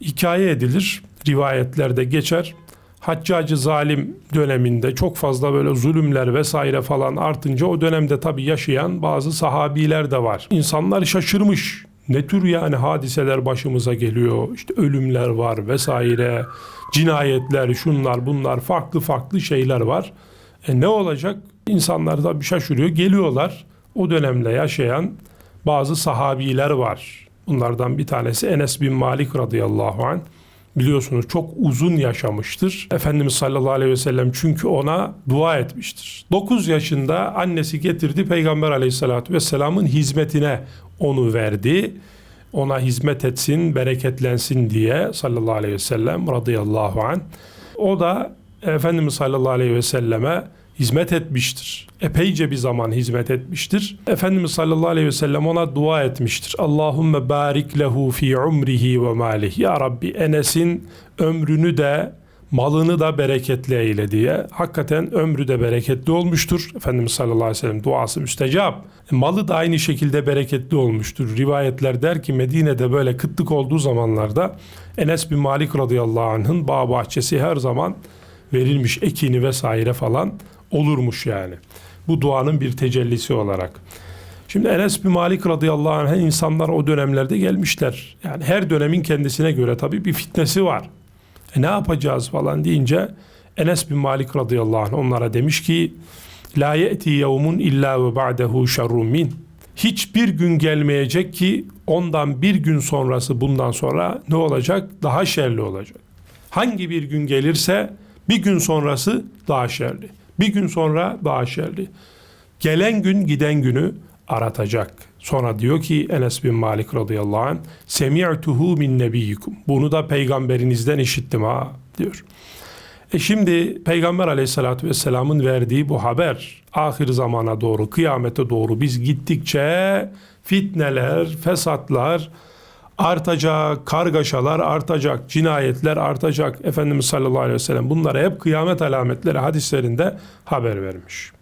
hikaye edilir. Rivayetlerde geçer. Haccacı zalim döneminde çok fazla böyle zulümler vesaire falan artınca o dönemde tabii yaşayan bazı sahabiler de var. İnsanlar şaşırmış. Ne tür yani hadiseler başımıza geliyor? İşte ölümler var vesaire, cinayetler, şunlar bunlar farklı farklı şeyler var. E ne olacak? İnsanlar da bir şaşırıyor. Geliyorlar o dönemde yaşayan bazı sahabiler var. Bunlardan bir tanesi Enes bin Malik radıyallahu anh. Biliyorsunuz çok uzun yaşamıştır. Efendimiz sallallahu aleyhi ve sellem çünkü ona dua etmiştir. 9 yaşında annesi getirdi Peygamber aleyhissalatü vesselamın hizmetine onu verdi. Ona hizmet etsin, bereketlensin diye sallallahu aleyhi ve sellem radıyallahu anh. O da Efendimiz sallallahu aleyhi ve selleme hizmet etmiştir. Epeyce bir zaman hizmet etmiştir. Efendimiz sallallahu aleyhi ve sellem ona dua etmiştir. Allahümme barik lehu fi umrihi ve malih. Ya Rabbi Enes'in ömrünü de malını da bereketli eyle diye. Hakikaten ömrü de bereketli olmuştur. Efendimiz sallallahu aleyhi ve sellem duası müstecap. E, Malı da aynı şekilde bereketli olmuştur. Rivayetler der ki Medine'de böyle kıtlık olduğu zamanlarda Enes bin Malik radıyallahu anh'ın bağ bahçesi her zaman verilmiş ekini vesaire falan olurmuş yani. Bu duanın bir tecellisi olarak. Şimdi Enes bin Malik radıyallahu anh'a insanlar o dönemlerde gelmişler. Yani her dönemin kendisine göre tabii bir fitnesi var. E ne yapacağız falan deyince Enes bin Malik radıyallahu anh onlara demiş ki La ye'ti yevmun illa ve ba'dehu şerrun min. Hiçbir gün gelmeyecek ki ondan bir gün sonrası bundan sonra ne olacak? Daha şerli olacak. Hangi bir gün gelirse bir gün sonrası daha şerli. Bir gün sonra daha şerli. Gelen gün giden günü aratacak. Sonra diyor ki Enes bin Malik radıyallahu anh Semi'tuhu min nebiyyikum. Bunu da peygamberinizden işittim ha diyor. E şimdi Peygamber aleyhissalatü vesselamın verdiği bu haber ahir zamana doğru, kıyamete doğru biz gittikçe fitneler, fesatlar artacak, kargaşalar artacak, cinayetler artacak. Efendimiz sallallahu aleyhi ve sellem bunlara hep kıyamet alametleri hadislerinde haber vermiş.